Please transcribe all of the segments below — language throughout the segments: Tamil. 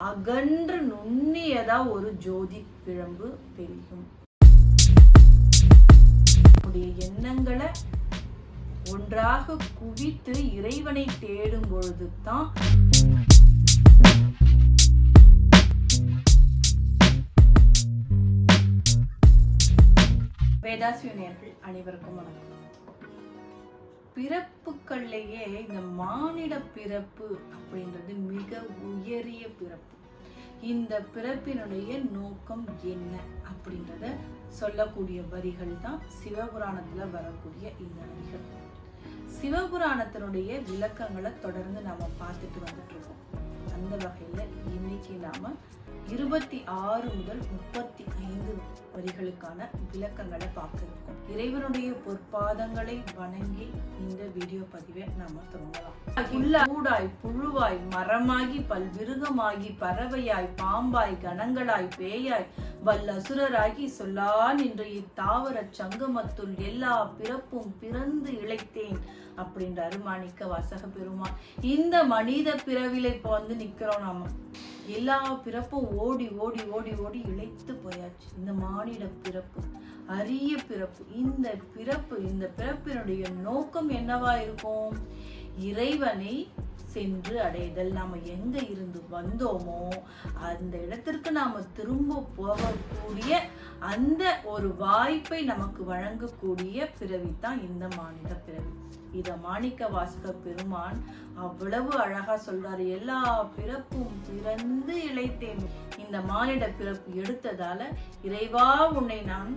அகன்று நுண்ணியதா ஒரு ஜோதி பிழம்பு தெரியும் எண்ணங்களை ஒன்றாக குவித்து இறைவனை தேடும் பொழுது தான் வேதாசியர்கள் அனைவருக்கும் வணக்கம். பிறப்புக்கள்லேயே இந்த மானிட பிறப்பு அப்படின்றது மிக உயரிய பிறப்பு. இந்த பிறப்பினுடைய நோக்கம் என்ன அப்படின்றத சொல்லக்கூடிய வரிகள் தான் சிவபுராணத்துல வரக்கூடிய இந்த வரிகள். சிவபுராணத்தினுடைய விளக்கங்களை தொடர்ந்து நாம பார்த்துட்டு வந்துட்டு இருக்கோம். அந்த வகையில இன்னைக்கு நாம இருபத்தி ஆறு முதல் முப்பத்தி ஐந்து வரிகளுக்கான விளக்கங்களை பார்க்க இருக்கோம் இறைவனுடைய பொற்பாதங்களை வணங்கி இந்த வீடியோ பதிவை நாம தொடங்கலாம். கூடாய் புழுவாய் மரமாகி பல்விருகமாகி பறவையாய் பாம்பாய் கணங்களாய் பேயாய் வல்லசுரராகி சொல்லா நின்று இத்தாவர சங்கமத்துள் எல்லா பிறப்பும் பிறந்து இழைத்தேன் அப்படின்ற அருமானிக்க வாசக பெருமான். இந்த மனித பிறவில இப்ப வந்து நிக்கிறோம் நாம. எல்லா பிறப்பும் ஓடி ஓடி ஓடி ஓடி இழைத்து போயாச்சு. இந்த மானிட பிறப்பு அரிய பிறப்பு. இந்த பிறப்பு இந்த பிறப்பினுடைய நோக்கம் என்னவா இருக்கும்? இறைவனை சென்று அடைதல். நாம் எங்க இருந்து வந்தோமோ அந்த இடத்திற்கு நாம் திரும்ப போகக்கூடிய அந்த ஒரு வாய்ப்பை நமக்கு வழங்கக்கூடிய பிறவி தான் இந்த மாநில பிறவி. இதை மாணிக்க வாசக பெருமான் அவ்வளவு அழகா சொல்றாரு. எல்லா பிறப்பும் பிறந்து இழைத்தேன். இந்த மானிட பிறப்பு எடுத்ததால இறைவா உன்னை நான்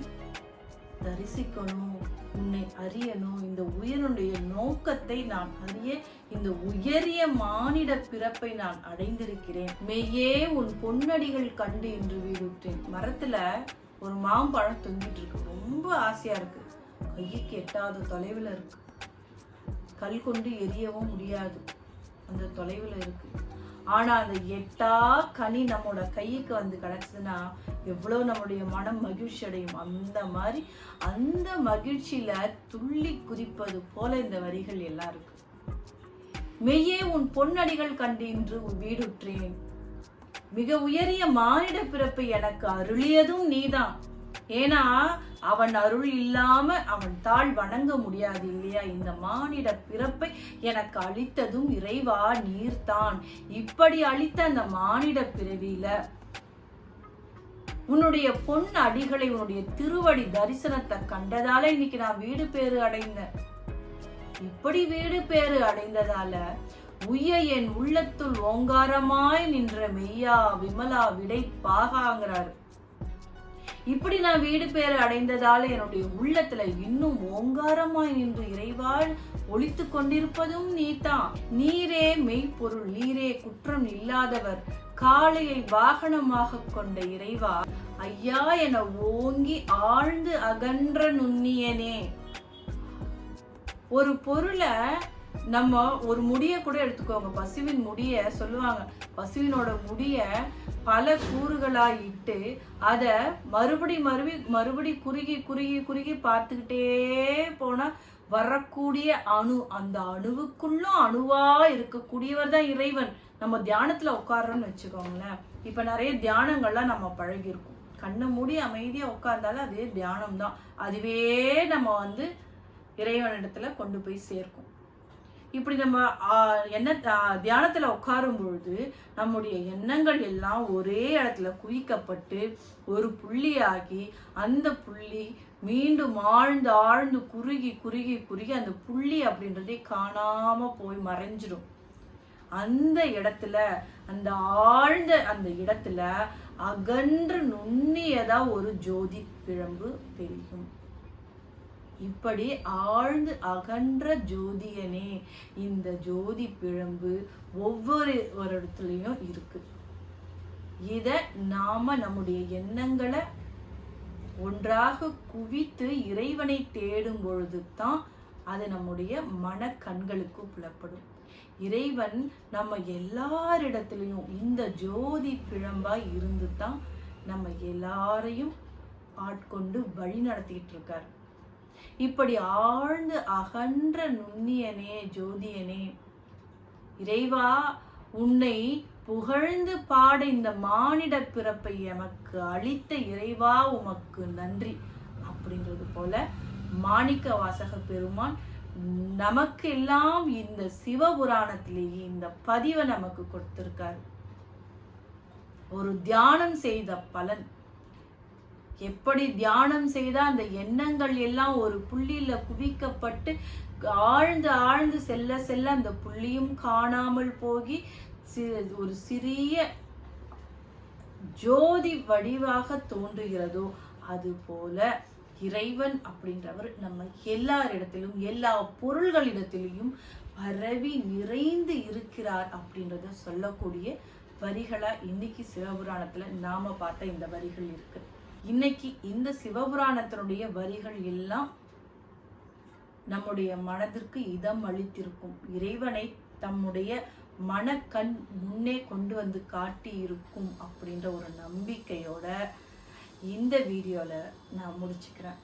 தரிசிக்கணும் உன்னை அறியணும். இந்த உயிரினுடைய நோக்கத்தை நான் அறிய இந்த உயரிய மானிட பிறப்பை நான் அடைந்திருக்கிறேன். மெய்யே உன் பொன்னடிகள் கண்டு என்று வீடுற்றேன் மரத்துல ஒரு மாம்பழம் தொங்கிட்டு இருக்கு. ரொம்ப ஆசையா இருக்கு. கைக்கு எட்டாத தொலைவில் இருக்கு. கல் கொண்டு எரியவும் முடியாது. அந்த தொலைவில் இருக்கு. ஆனா அந்த எட்டா கனி நம்மளோட கைக்கு வந்து கிடச்சதுன்னா எவ்வளவு நம்மளுடைய மனம் மகிழ்ச்சி அடையும். அந்த மாதிரி அந்த மகிழ்ச்சியில துள்ளி குதிப்பது போல இந்த வரிகள் எல்லாம் இருக்கு மெய்யே உன் பொன்னடிகள் கண்டு இன்று வீடுற்றேன். மிக உயரிய மானிட பிறப்பை எனக்கு அருளியதும் நீதான். ஏன்னா அவன் அருள் இல்லாம அவன் தாழ் வணங்க முடியாது இல்லையா? இந்த மானிட பிறப்பை எனக்கு அளித்ததும் இறைவா நீர்தான். இப்படி அளித்த அந்த மானிட பிறவியில உன்னுடைய பொன் அடிகளை உன்னுடைய திருவடி தரிசனத்தை கண்டதால இன்னைக்கு நான் வீடு பேறு அடைந்தேன். இப்படி வீடு பேறு அடைந்ததால உய என் உள்ளத்துள் ஓங்காரமாய் நின்ற மெய்யா விமலா விடை பாகாங்கிறாரு. இப்படி நான் வீடு பேறு அடைந்ததால என்னுடைய உள்ளத்துல இன்னும் ஓங்காரமாய் நின்று இறைவாள் ஒழித்து கொண்டிருப்பதும் நீதான் நீரே மெய்ப்பொருள் நீரே குற்றம் இல்லாதவர். காளையை வாகனமாக கொண்ட இறைவா ஐயா என ஓங்கி ஆழ்ந்து அகன்ற நுண்ணியனே. ஒரு பொருளை நம்ம ஒரு முடிய கூட எடுத்துக்கோங்க. பசுவின் முடியை சொல்லுவாங்க. பசுவினோட முடியை பல கூறுகளாக இட்டு அதை மறுபடி மறுபடி மறுபடி குறுகி குறுகி குறுகி பார்த்துக்கிட்டே போனால் வரக்கூடிய அணு அந்த அணுவுக்குள்ளும் அணுவாக இருக்கக்கூடியவர் தான் இறைவன். நம்ம தியானத்தில் உட்காடுறோன்னு வச்சுக்கோங்களேன். இப்போ நிறைய தியானங்கள்லாம் நம்ம பழகிருக்கோம் கண்ணை மூடி அமைதியாக உட்கார்ந்தாலும் அதே தியானம் தான் அதுவே நம்ம வந்து இறைவனிடத்துல கொண்டு போய் சேர்க்கும். இப்படி நம்ம என்ன தியானத்தில் உட்காரும் பொழுது நம்முடைய எண்ணங்கள் எல்லாம் ஒரே இடத்துல குவிக்கப்பட்டு ஒரு புள்ளியாகி அந்த புள்ளி மீண்டும் ஆழ்ந்து ஆழ்ந்து குறுகி குறுகி குறுகி அந்த புள்ளி அப்படின்றதே காணாமல் போய் மறைஞ்சிடும் அந்த இடத்துல அந்த ஆழ்ந்த அந்த இடத்துல அகன்று நுண்ணியதா ஒரு ஜோதி பிழம்பு தெரியும். இப்படி ஆழ்ந்து அகன்ற ஜோதியனே இந்த ஜோதி பிழம்பு ஒவ்வொரு ஒரு இடத்துலையும் இருக்கு. இதை நாம நம்முடைய எண்ணங்களை ஒன்றாக குவித்து இறைவனை தேடும் பொழுது தான் அது நம்முடைய மன கண்களுக்கு புலப்படும். இறைவன் நம்ம எல்லாரிடத்துலையும் இந்த ஜோதி பிழம்பாக இருந்து தான் நம்ம எல்லாரையும் ஆட்கொண்டு வழி நடத்திட்டு இருக்காரு. இப்படி ஆழ்ந்து அகன்ற நுண்ணியனே ஜோதியனே இறைவா உன்னை புகழ்ந்து பாட இந்த மானிட பிறப்பை எமக்கு அளித்த இறைவா உமக்கு நன்றி. அப்படின்றது போல மாணிக்க வாசக பெருமான் நமக்கு எல்லாம் இந்த சிவபுராணத்திலேயே இந்த பதிவை நமக்கு கொடுத்திருக்காரு. ஒரு தியானம் செய்த பலன். எப்படி தியானம் செய்தால் அந்த எண்ணங்கள் எல்லாம் ஒரு புள்ளியில குவிக்கப்பட்டு ஆழ்ந்து ஆழ்ந்து செல்ல செல்ல அந்த புள்ளியும் காணாமல் போகி ஒரு சிறிய ஜோதி வடிவாக தோன்றுகிறதோ அதுபோல இறைவன் அப்படின்றவர் நம்ம எல்லாரிடத்திலும் எல்லா பொருள்களிடத்திலையும் பரவி நிறைந்து இருக்கிறார் அப்படின்றத சொல்லக்கூடிய வரிகளா இன்னைக்கு சிவபுராணத்துல நாம பார்த்த இந்த வரிகள் இருக்கு. இன்னைக்கு இந்த சிவபுராணத்தினுடைய வரிகள் எல்லாம் நம்முடைய மனதிற்கு இதம் அளித்திருக்கும். இறைவனை தம்முடைய மனக்கண் முன்னே கொண்டு வந்து காட்டி இருக்கும் அப்படின்ற ஒரு நம்பிக்கையோட இந்த வீடியோல நான் முடிச்சுக்கிறேன்.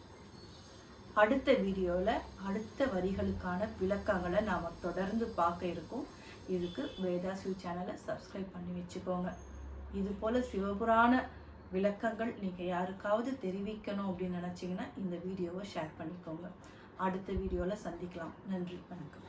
அடுத்த வீடியோல அடுத்த வரிகளுக்கான விளக்கங்களை நாம தொடர்ந்து பார்க்க இருக்கோம். இதுக்கு வேதாசிவ் சேனலை சப்ஸ்கிரைப் பண்ணி வச்சுக்கோங்க. இது போல சிவபுராண விளக்கங்கள் நீங்கள் யாருக்காவது தெரிவிக்கணும் அப்படின்னு நினச்சிங்கன்னா இந்த வீடியோவை ஷேர் பண்ணிக்கோங்க. அடுத்த வீடியோவில் சந்திக்கலாம். நன்றி வணக்கம்.